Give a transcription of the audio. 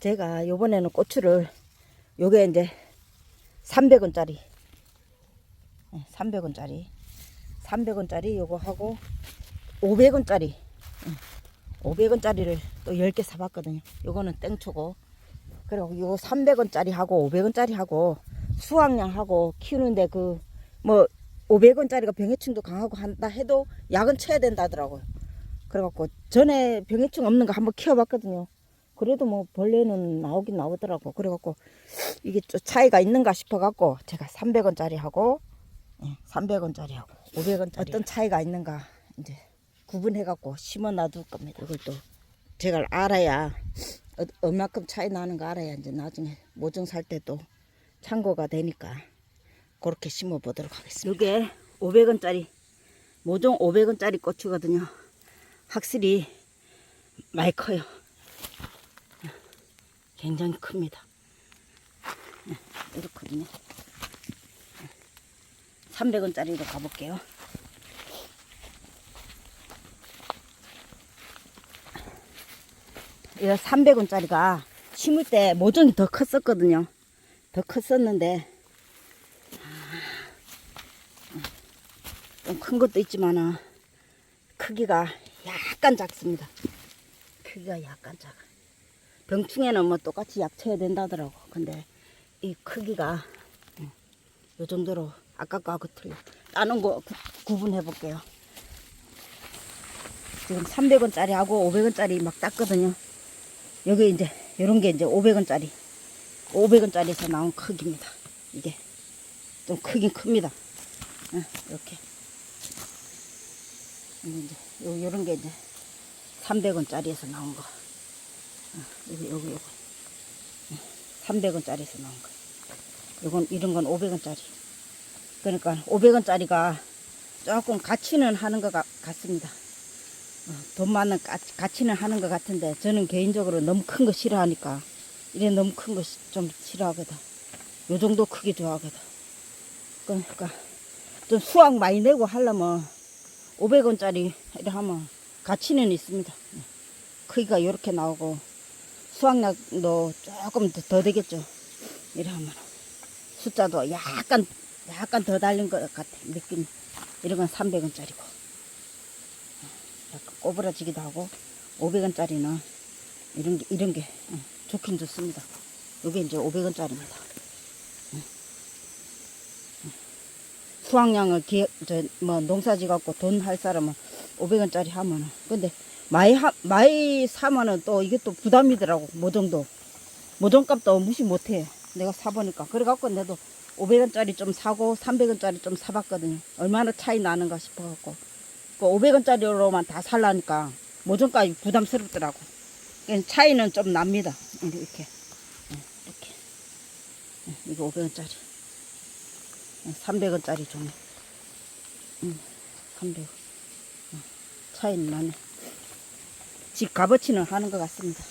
제가 요번에는 고추를 요게 이제 300원짜리. 300원짜리. 300원짜리 요거 하고 500원짜리. 500원짜리를 또 10개 사봤거든요. 요거는 땡초고. 그리고 요 300원짜리 하고 500원짜리 하고 수확량 하고 키우는데 그 뭐 500원짜리가 병해충도 강하고 한다 해도 약은 쳐야 된다 하더라고요. 그래갖고 전에 병해충 없는 거 한번 키워봤거든요 그래도 뭐 벌레는 나오긴 나오더라고. 그래갖고 이게 좀 차이가 있는가 싶어갖고 제가 300원짜리 하고 300원짜리 하고 500원짜리. 어떤 차이가 있는가 이제 구분해갖고 심어 놔둘 겁니다. 이걸 또 제가 알아야 어- 얼마큼 차이 나는 거 알아야 이제 나중에 모종 살 때도 참고가 되니까 그렇게 심어 보도록 하겠습니다. 이게 500원짜리 모종 500원짜리 고추거든요. 확실히 많이 커요 굉장히 큽니다. 네, 이렇거든요. 300원짜리로 가볼게요. 이 300원짜리가 심을 때 모종이 더 컸었거든요. 더 컸었는데 좀 큰 것도 있지만 크기가 약간 작습니다. 크기가 약간 작아. 병충해는 뭐 똑같이 약 쳐야 된다더라고. 근데 이 크기가 음, 요 정도로 아까 거하고 틀려. 따는 거 구, 구분해 볼게요. 지금 300원짜리 하고 500원짜리 막 땄거든요. 여기 이제 요런 게 이제 500원짜리. 500원짜리에서 나온 크기입니다. 이게 좀 크긴 큽니다. 응, 이렇게. 이제 요 요런 게 이제 300원짜리에서 나온 거. 여기 여기 요거 300원짜리에서 나온 거. 요건 이런 건 500원짜리. 그러니까 500원짜리가 조금 가치는 하는 것 같, 같습니다. 어, 돈 많은 가, 가치는 하는 것 같은데 저는 개인적으로 너무 큰 거 싫어하니까 이래 너무 큰 거 좀 싫어하거든. 요 정도 크기 좋아하거든. 그러니까 좀 수확 많이 내고 하려면 500원짜리 이래 하면 가치는 있습니다. 크기가 이렇게 나오고 수확량도 조금 더, 더 되겠죠. 이래 하면 숫자도 약간 약간 더 달린 것 같아 느낌. 이런 건 300원짜리고 약간 꼬부라지기도 하고 500원짜리는 이런 게 이런 게 응, 좋긴 좋습니다. 이게 이제 500원짜리입니다. 수확량을 기획, 저, 뭐, 농사지 갖고 돈 할 사람은 500원짜리 하면은. 근데, 많이 하, 많이 사면은 또 이게 또 부담이더라고, 모종도. 모종값도 무시 못해. 내가 사보니까. 그래갖고 내도 500원짜리 좀 사고 300원짜리 좀 사봤거든요. 얼마나 차이 나는가 싶어갖고. 그 500원짜리로만 다 살라니까 모종값이 부담스럽더라고. 그러니까 차이는 좀 납니다. 이렇게. 예, 이렇게. 예, 이거 500원짜리. 300원짜리 종류. 음, 300원. 어, 차이는 나네. 집 값어치는 하는 것 같습니다.